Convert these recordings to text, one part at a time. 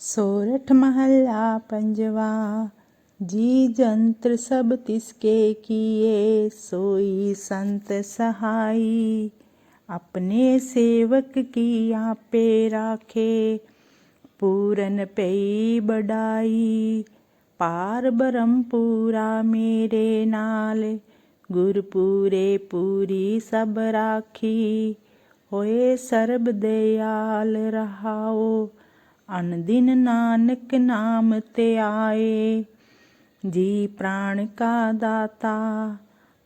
ਸੋਰਠ ਮਹੱਲਾ ਪੰਜਵਾ, ਜੀ ਜੰਤਰ ਸਭ ਤਿਸਕੇ ਕੀਏ, ਸੋਈ ਸੰਤ ਸਹਾਈ। ਆਪਣੇ ਸੇਵਕ ਕੀ ਆਪੇ ਰਾਖੇ, ਪੂਰਨ ਪਈ ਬੜਾਈ ਪਾਰ ਬ੍ਰਹਮ ਪੂਰਾ ਮੇਰੇ ਨਾਲ ਗੁਰ ਪੂਰੇ ਪੂਰੀ ਸਭ ਰਾਖੀ। ਹੋਏ ਸਰਬ ਦਿਆਲ ਰਹਾਓ ਅਨ ਦਿਨ ਨਾਨਕ ਨਾਮ ਤੇ ਆਏ। ਜੀ ਪ੍ਰਾਣ ਕਾ ਦਾਤਾ,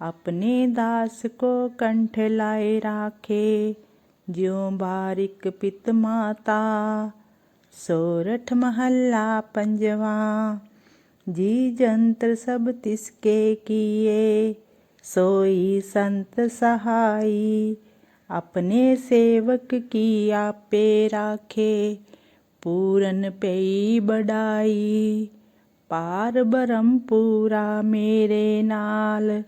ਆਪਣੇ ਦਾਸ ਕੋ ਕੰਠ ਲਾਏ ਰਾਖੇ। ਜਿਉ ਬਾਰਿਕ ਪਿਤ ਮਾਤਾ, ਸੋਰਠ ਮਹੱਲਾ ਪੰਜਵਾ। ਜੀ ਜੰਤਰ ਸਭ ਤਿਸਕੇ ਕੀਏ, ਸੋਈ ਸੰਤ ਸਹਾਈ। ਆਪਣੇ ਸੇਵਕ ਕੀ ਆਪੇ ਰਾਖੇ। ਪੂਰਨ ਪਈ ਬੜਾਈ ਪਾਰ ਬਰਮ ਪੂਰਾ ਮੇਰੇ ਨਾਲ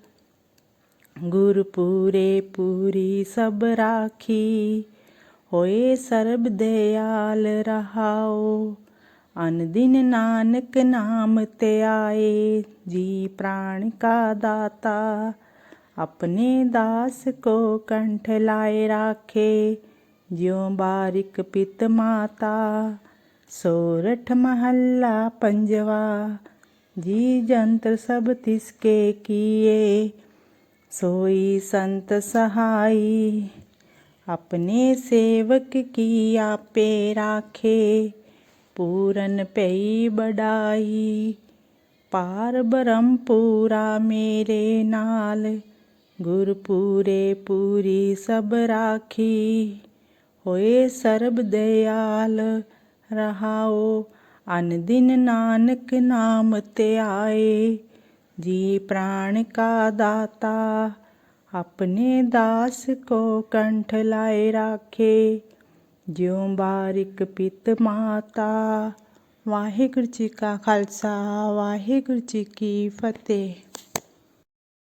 ਗੁਰ ਪੂਰੇ ਪੂਰੀ ਸਭ ਰਾਖੀ ਹੋਏ ਸਰਬ ਦਿਆਲ ਰਹਾਓ ਅਨ ਦਿਨ ਨਾਨਕ ਨਾਮ ਤੇ ਆਏ ਜੀ ਪ੍ਰਾਣ ਕਾ ਦਾਤਾ ਆਪਣੇ ਦਾਸ ਕੋ ਕੰਠ ਲਾਏ ਰਾਖੇ ਜਿਉ ਬਾਰਿਕ ਪਿਤ ਮਾਤਾ ਸੋਰਠ ਮਹੱਲਾ ਪੰਜਵਾ, ਜੀ ਜੰਤਰ ਸਭ ਤਿਸਕੇ ਕੀਏ, ਸੋਈ ਸੰਤ ਸਹਾਈ, ਆਪਣੇ ਸੇਵਕ ਕੀ ਆਪੇ ਰਾਖੇ, ਪੂਰਨ ਪਈ ਬੜਾਈ ਪਾਰ ਬ੍ਰਹਮ ਪੂਰਾ ਮੇਰੇ ਨਾਲ ਗੁਰ ਪੂਰੇ ਪੂਰੀ ਸਭ ਰਾਖੀ, ਹੋਏ ਸਰਬ ਦਿਆਲ ਰਹਾਓ। ਅਨ ਦਿਨ ਨਾਨਕ ਨਾਮ ਤੇ ਆਏ। ਜੀ ਪ੍ਰਾਣ ਕਾ ਦਾਤਾ, ਆਪਣੇ ਦਾਸ ਕੋ ਕੰਠ ਲਾਏ ਰਾਖੇ। ਜਿਉ ਬਾਰਿਕ ਪਿਤ ਮਾਤਾ, ਵਾਹਿਗੁਰੂ ਜੀ ਕਾ ਖਾਲਸਾ, ਵਾਹਿਗੁਰੂ ਜੀ ਕੀ ਫਤਿਹ।